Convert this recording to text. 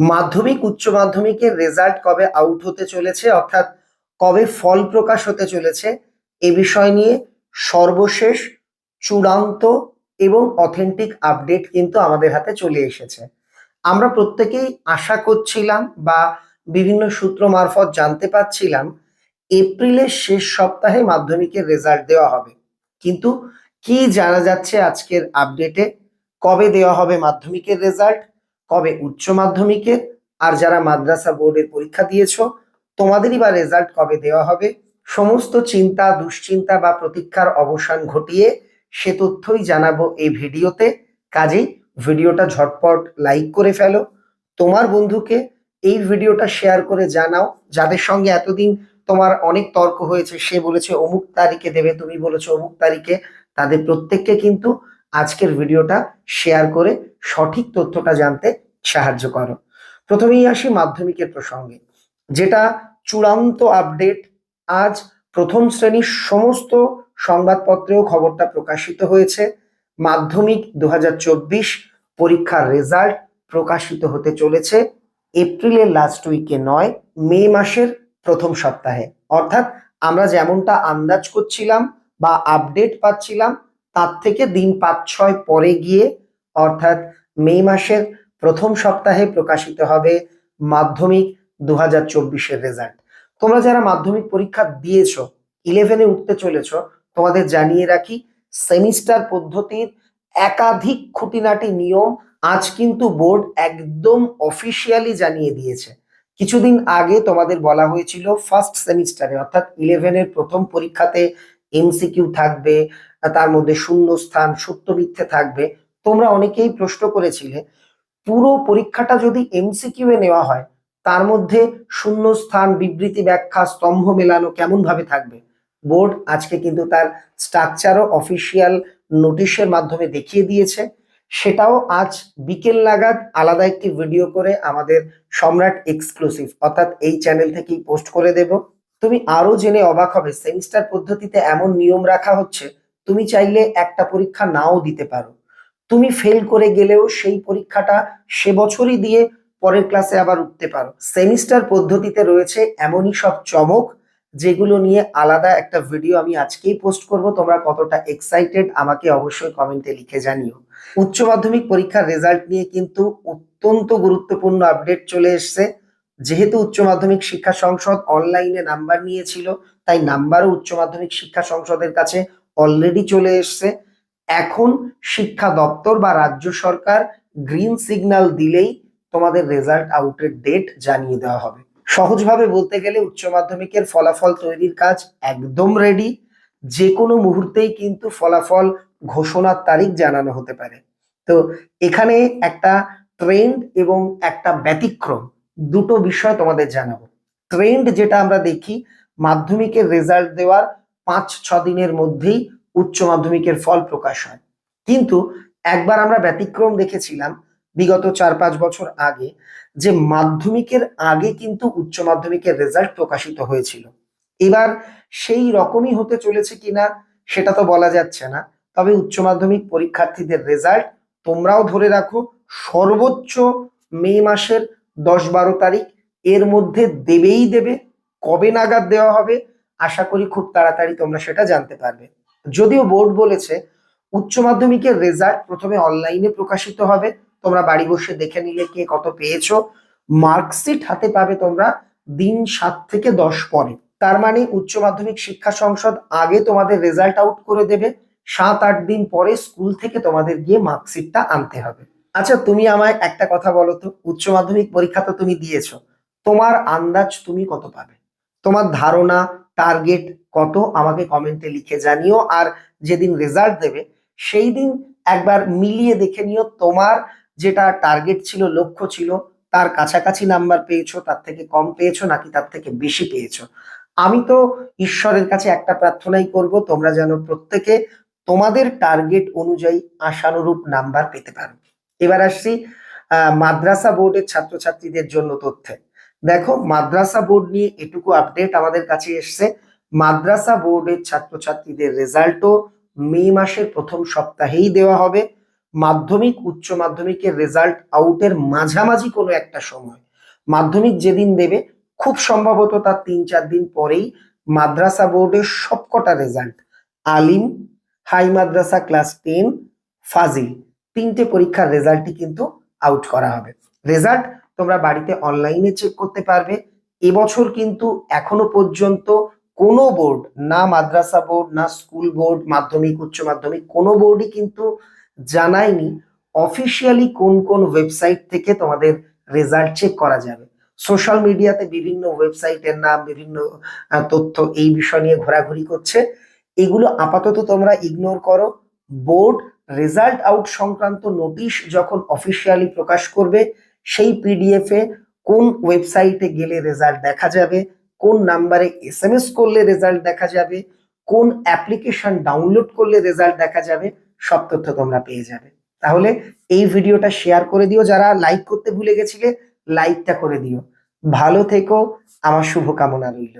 মাধ্যমিক, উচ্চ মাধ্যমিকের রেজাল্ট কবে আউট হতে চলেছে, অর্থাৎ কবে ফল প্রকাশ হতে চলেছে, এ বিষয় নিয়ে সর্বশেষ চূড়ান্ত এবং অথেন্টিক আপডেট কিন্তু আমাদের হাতে চলে এসেছে। আমরা প্রত্যেকেই আশা করছিলাম বা বিভিন্ন সূত্র মারফত জানতে পারছিলাম, এপ্রিলের শেষ সপ্তাহে মাধ্যমিকের রেজাল্ট দেওয়া হবে। কিন্তু কি জানা যাচ্ছে আজকের আপডেটে কবে দেওয়া হবে মাধ্যমিকের রেজাল্ট কবে উচ্চ মাধ্যমিকে আর যারা মাদ্রাসা বোর্ডের পরীক্ষা দিয়েছ, তোমাদেরই বা রেজাল্ট কবে দেওয়া হবে? সমস্ত চিন্তা, দুশ্চিন্তা বা প্রতীক্ষার অবসান ঘটিয়ে সে তথ্যই জানাব এই ভিডিওতে। কাজেই ভিডিওটা ঝটপট লাইক করে ফেলো। তোমার বন্ধুকে এই ভিডিওটা শেয়ার করে জানাও। যাদের সঙ্গে এতদিন তোমার অনেক তর্ক হয়েছে, সে বলেছে, অমুক তারিখে দেবে, তুমি বলেছ অমুক তারিখে। তাদের প্রত্যেককে কিন্তু আজকের ভিডিওটা শেয়ার করে সঠিক তথ্যটা জানতে সাহায্য করো। প্রথমেই আসি মাধ্যমিকের প্রসঙ্গে, যেটা চূড়ান্ত আপডেট আজ প্রথম শ্রেণির সমস্ত সংবাদপত্রেও খবরটা প্রকাশিত হয়েছে। মাধ্যমিক দু হাজার চব্বিশ পরীক্ষার রেজাল্ট প্রকাশিত হতে চলেছে এপ্রিলের লাস্ট উইকে নয়, মে মাসের প্রথম সপ্তাহে। অর্থাৎ আমরা যেমনটা আন্দাজ করছিলাম বা আপডেট পাচ্ছিলাম তার থেকে দিন পাঁচ, ছয় পরে গিয়ে অর্থাৎ মে মাসের প্রথম সপ্তাহে প্রকাশিত হবে মাধ্যমিক দু হাজার চব্বিশের রেজাল্ট তোমরা যারা মাধ্যমিক পরীক্ষা দিয়েছ ইলেভেনে উঠতে চলেছ, তোমাদের জানিয়ে রাখি সেমিস্টার পদ্ধতির একাধিক খুঁটিনাটি নিয়ম আজ কিন্তু বোর্ড একদম অফিসিয়ালি জানিয়ে দিয়েছে। কিছুদিন আগে তোমাদের বলা হয়েছিল ফার্স্ট সেমিস্টারে অর্থাৎ ইলেভেনের প্রথম পরীক্ষাতে এমসিকিউ থাকবে তার মধ্যে শূন্যস্থান, সত্য মিথ্যে থাকবে। তোমরা অনেকেই প্রশ্ন করেছিলে, পুরো পরীক্ষাটা যদি এমসিকিউ এ নেওয়া হয়, তার মধ্যে শূন্য স্থান বিবৃতি, ব্যাখ্যা, স্তম্ভ মেলানো কেমন ভাবে থাকবে? বোর্ড আজকে কিন্তু তার স্ট্রাকচারও অফিসিয়াল নোটিশের মাধ্যমে দেখিয়ে দিয়েছে। সেটাও আজ বিকেল নাগাদ আলাদা একটি ভিডিও করে আমাদের সম্রাট এক্সক্লুসিভ, অর্থাৎ এই চ্যানেল থেকেই পোস্ট করে দেব। তুমি আরও জেনে অবাক হবে, সেমিস্টার পদ্ধতিতে এমন নিয়ম রাখা হচ্ছে তুমি চাইলে একটা পরীক্ষা নাও দিতে পারো। তুমি ফেল করে গেলেও সেই পরীক্ষাটা সে বছরই দিয়ে পরের ক্লাসে আবার উঠতে পারো। সেমিস্টার পদ্ধতিতে রয়েছে এমনই সব চমক, যেগুলো নিয়ে আলাদা একটা ভিডিও আমি আজকেই পোস্ট করব। তোমরা কতটা এক্সাইটেড আমাকে অবশ্যই কমেন্টে লিখে জানিও। উচ্চ মাধ্যমিক পরীক্ষার রেজাল্ট নিয়ে কিন্তু অত্যন্ত গুরুত্বপূর্ণ আপডেট চলে এসছে। যেহেতু উচ্চ মাধ্যমিক শিক্ষা সংসদ অনলাইনে নাম্বার নিয়েছিল, তাই নাম্বারও উচ্চ মাধ্যমিক শিক্ষা সংসদের কাছে অলরেডি চলে এসছে। এখন শিক্ষা দপ্তর বা রাজ্য সরকার গ্রিন সিগন্যাল দিলেই তোমাদের রেজাল্ট আউটের ডেট জানিয়ে দেওয়া হবে। সহজভাবে বলতে গেলে উচ্চ মাধ্যমিকের ফলাফল তৈরির কাজ একদম রেডি যে কোনো মুহূর্তেই কিন্তু ফলাফল ঘোষণার তারিখ জানানো হতে পারে। তো এখানে একটা ট্রেন্ড এবং একটা ব্যতিক্রম দুটো বিষয় তোমাদের জানাব। ট্রেন্ড যেটা আমরা দেখি, মাধ্যমিকের রেজাল্ট দেওয়ার পাঁচ ছ দিনের মধ্যেই উচ্চ মাধ্যমিকের ফল প্রকাশ হয়। কিন্তু একবার আমরা ব্যতিক্রম দেখেছিলাম বিগত চার পাঁচ বছর আগে যে মাধ্যমিকের আগে কিন্তু উচ্চ মাধ্যমিকের রেজাল্ট প্রকাশিত হয়েছিল। এবার সেই রকমই হতে চলেছে কিনা সেটা তো বলা যাচ্ছে না। তবে উচ্চ মাধ্যমিক পরীক্ষার্থীদের রেজাল্ট তোমরাও ধরে রাখো, সর্বোচ্চ মে মাসের দশ বারো তারিখ এর মধ্যে দেবেই দেবে, কবে নাগাদ দেওয়া হবে আশা করি খুব তাড়াতাড়ি তোমরা সেটা জানতে পারবে। যদিও বোর্ড বলেছে, উচ্চ মাধ্যমিকের রেজাল্ট প্রথমে অনলাইনে প্রকাশিত হবে। তোমরা বাড়ি বসে দেখে নিলে কে কত পেয়েছ। মার্কশিট হাতে পাবে তোমরা দিন সাত থেকে দশ পরে। তার মানে উচ্চ মাধ্যমিক শিক্ষা সংসদ আগে তোমাদের রেজাল্ট আউট করে দেবে। সাত, আট দিন পরে স্কুল থেকে তোমাদের গিয়ে মার্কশিটটা আনতে হবে। আচ্ছা তুমি আমায় একটা কথা বলো তো, উচ্চ মাধ্যমিক পরীক্ষা তো তুমি দিয়েছ। তোমার আন্দাজ তুমি কত পাবে? তোমার ধারণা টার্গেট কত আমাকে কমেন্টে লিখে জানিও। আর যেদিন রেজাল্ট দেবে সেই দিন একবার মিলিয়ে দেখে নিও তোমার যেটা টার্গেট ছিল, লক্ষ্য ছিল, তার কাছাকাছি নাম্বার পেয়েছ, তার থেকে কম পেয়েছ নাকি তার থেকে বেশি পেয়েছ। আমি তো ঈশ্বরের কাছে একটা প্রার্থনাই করব, তোমরা যেন প্রত্যেকে তোমাদের টার্গেট অনুযায়ী আশানুরূপ নাম্বার পেতে পারো। এবার আসছি মাদ্রাসা বোর্ডের ছাত্রছাত্রীদের জন্য তথ্যে। দেখো, মাদ্রাসা বোর্ড নিয়ে এটুকু আপডেট আমাদের কাছে এসছে। মাদ্রাসা বোর্ডের ছাত্রছাত্রীদের রেজাল্টও মে মাসের প্রথম সপ্তাহেই দেওয়া হবে। মাধ্যমিক, উচ্চ মাধ্যমিকের রেজাল্ট আউটের মাঝামাঝি কোনো একটা সময়। মাধ্যমিক যেদিন দেবে, খুব সম্ভবত তার তিন চার দিন পরেই মাদ্রাসা বোর্ডের সবকটা রেজাল্ট আলিম, হাই মাদ্রাসা ক্লাস টেন ফাজিল। তিনটে পরীক্ষার রেজাল্টই কিন্তু আউট করা হবে। রেজাল্ট তোমরা বাড়িতে অনলাইনে চেক করতে পারবে। এবছর কিন্তু এখনও পর্যন্ত কোনো বোর্ড না মাদ্রাসা বোর্ড না স্কুল বোর্ড মাধ্যমিক, উচ্চ মাধ্যমিক, কোনো বোর্ডই কিন্তু জানায়নি। অফিসিয়ালি কোন কোন ওয়েবসাইট থেকে তোমাদের রেজাল্ট চেক করা যাবে। সোশ্যাল মিডিয়াতে বিভিন্ন ওয়েবসাইটের নাম, বিভিন্ন তথ্য এই বিষয় নিয়ে ঘোরাঘুরি করছে। এগুলো আপাতত তোমরা ইগনোর করো। বোর্ড রেজাল্ট আউট সংক্রান্ত নোটিশ যখন অফিসিয়ালি প্রকাশ করবে সেই পিডিএফ এ কোন ওয়েবসাইটে গেলে রেজাল্ট দেখা যাবে, কোন নাম্বারে এস এম এস করলে রেজাল্ট দেখা যাবে, কোন অ্যাপ্লিকেশন ডাউনলোড করলে রেজাল্ট দেখা যাবে, সব তথ্য তোমরা পেয়ে যাবে। তাহলে এই ভিডিওটা শেয়ার করে দিও, যারা লাইক করতে ভুলে গেছিলে লাইকটা করে দিও। ভালো থেকো, আমার শুভকামনা রইল।